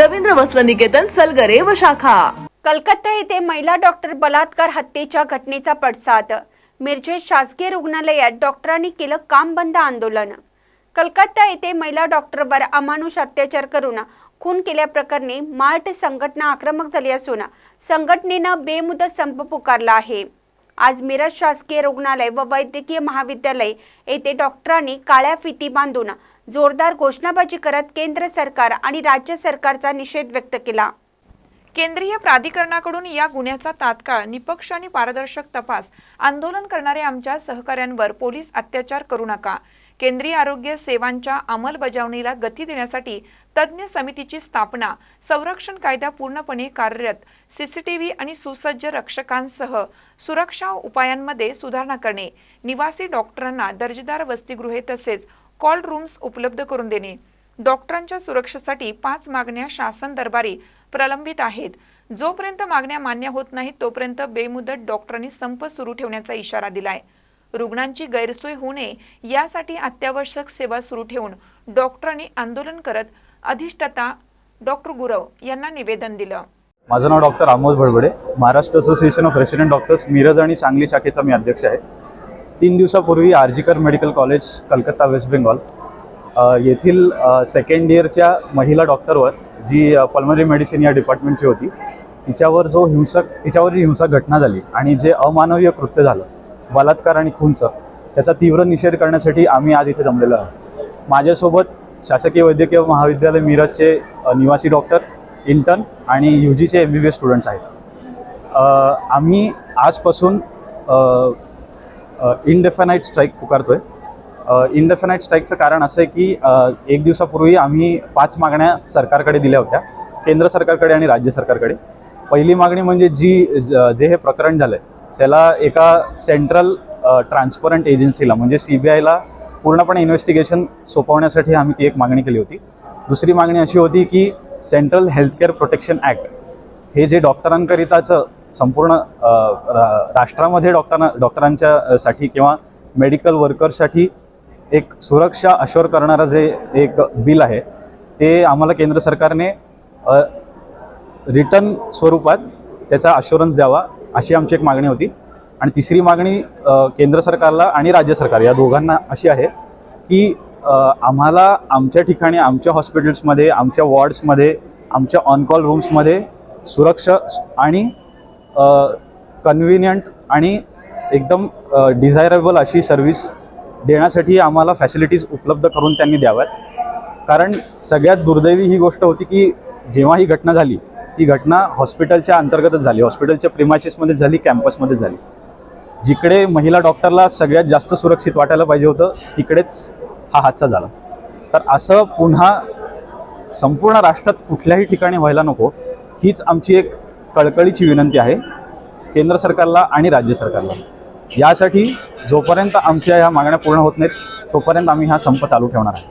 रवींद्र वस्त्र निकेतन सलगरे व शाखा. कलकत्ता येथे महिला डॉक्टर बलात्कार हत्येच्या घटनेचा पडसाद. मिरजेत शासकीय रुग्णालयात डॉक्टरांनी केलं काम बंद आंदोलन. कलकत्ता येथे महिला डॉक्टरवर अमानुष अत्याचार करून खून केल्याप्रकरणी मार्ट संघटना आक्रमक झाली असून संघटनेनं बेमुदत संप पुकारला आहे. आज मिरज शासकीय रुग्णालय व वैद्यकीय महाविद्यालय येथे डॉक्टरांनी काळ्या फिती बांधून जोरदार घोषणाबाजी करत केंद्र सरकार आणि राज्य सरकारचा निषेध व्यक्त केला. केंद्रीय प्राधिकरणाकडून या गुन्ह्याचा तात्काळ निपक्ष आणि पारदर्शक तपास आंदोलन करणाऱ्या आमच्या सहकाऱ्यांवर पोलीस अत्याचार करू नका. केंद्रीय आरोग्य सेवांच्या अंमलबजावणीला गती देण्यासाठी तज्ज्ञ समितीची स्थापना संरक्षण कायदा पूर्णपणे कार्यरत सीसीटीव्ही आणि सुसज्ज रक्षकांसह सुरक्षा उपायांमध्ये सुधारणा करणे निवासी डॉक्टरांना दर्जेदार वसतिगृहे तसेच कॉल रूम्स उपलब्ध करून देणे. डॉक्टरांच्या सुरक्षेसाठी पाच मागण्या शासन दरबारी प्रलंबित आहेत. जोपर्यंत मागण्या मान्य होत नाहीत तोपर्यंत बेमुदत डॉक्टरांनी संप सुरू ठेवण्याचा इशारा दिलाय. रुग्णांची गैरसोय होऊ नये यासाठी अत्यावश्यक सेवा सुरू ठेवून डॉक्टरांनी आंदोलन करत अधिष्ठाता डॉक्टर गुरव यांना निवेदन दिलं. माझं नाव doctor Amod Bhadbade. Maharashtra association of resident doctors Miraj आणि सांगली शाखेचा मी अध्यक्ष आहे. तीन दिवसापूर्वी RG Kar medical college Calcutta waste Bengal. येथील सेकंड इयरच्या महिला डॉक्टरवर जी पल्मरी मेडिसिन या डिपार्टमेंटची होती तिच्यावर जो हिंसक तिच्यावर जी हिंसक घटना झाली आणि जे अमानवीय कृत्य झालं बलात्कार आणि खूनचं त्याचा तीव्र निषेध करण्यासाठी आम्ही आज इथे जमलेलो आहोत. माझ्यासोबत शासकीय वैद्यकीय महाविद्यालय मिरजचे निवासी डॉक्टर इंटर्न आणि यू जीचे M B B S students आहेत. आम्ही आजपासून इनडेफानाईट स्ट्राईक पुकारतोय. इनडेफानाईट स्ट्राईकचं कारण असं आहे की एक दिवसापूर्वी आम्ही पाच मागण्या सरकारकडे दिल्या होत्या केंद्र सरकारकडे आणि राज्य सरकारकडे. पहिली मागणी म्हणजे जी ज- जे हे प्रकरण झालं आहे त्याला एका सेंट्रल ट्रान्सपरंट एजन्सीला म्हणजे सी बी आयला पूर्णपणे इन्व्हेस्टिगेशन सोपवण्यासाठी आम्ही ती एक मागणी केली होती. दुसरी मागणी अशी होती की सेंट्रल हेल्थकेअर प्रोटेक्शन ॲक्ट हे जे डॉक्टरांकरिताचं संपूर्ण रा- राष्ट्रामध्ये डॉक्टरांना डॉक्टरांच्या साठी किंवा मेडिकल वर्कर्ससाठी एक सुरक्षा अशोर करणारं जे एक बिल आहे ते आम्हाला केंद्र सरकारने रिटर्न स्वरूपात त्याचा अशुरन्स द्यावा. अशी आमची एक मागणी होती. आणि तिसरी मागणी केंद्र सरकारला आणि राज्य सरकार या दोघांना अशी आहे की आम्हाला आमच्या ठिकाणी आमच्या हॉस्पिटल्समध्ये आमच्या वॉर्ड्समध्ये आमच्या ऑन कॉल रूम्समध्ये सुरक्षा आणि कन्व्हिनियंट आणि एकदम डिझायरेबल अशी सर्व्हिस देण्यासाठी आम्हाला फॅसिलिटीज उपलब्ध करून त्यांनी द्याव्यात. कारण सगळ्यात दुर्दैवी ही गोष्ट होती की जेव्हा ही घटना झाली ती घटना हॉस्पिटलच्या अंतर्गतच झाली. हॉस्पिटलच्या प्रिमायसिसमध्ये झाली कॅम्पसमध्ये झाली. जिकडे महिला डॉक्टरला सगळ्यात जास्त सुरक्षित वाटायला पाहिजे होतं तिकडेच हा हादसा झाला. तर असं पुन्हा संपूर्ण राष्ट्रात कुठल्याही ठिकाणी व्हायला नको हीच आमची एक कळकळीची विनंती आहे केंद्र सरकारला आणि राज्य सरकारला. यासाठी जोपर्यंत आमच्या ह्या मागण्या पूर्ण होत नाहीत तोपर्यंत आम्ही हा संप चालू ठेवणार आहे.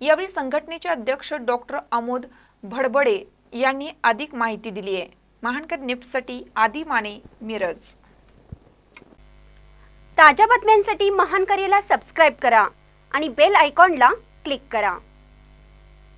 यावेळी संघटनेचे अध्यक्ष डॉक्टर आमोद भडबडे यांनी अधिक माहिती दिली आहे. महानकर निफ्टसाठी आदी माने मिरज. ताज्या बातम्यांसाठी महानकरेला सबस्क्राईब करा आणि बेल आयकॉनला क्लिक करा.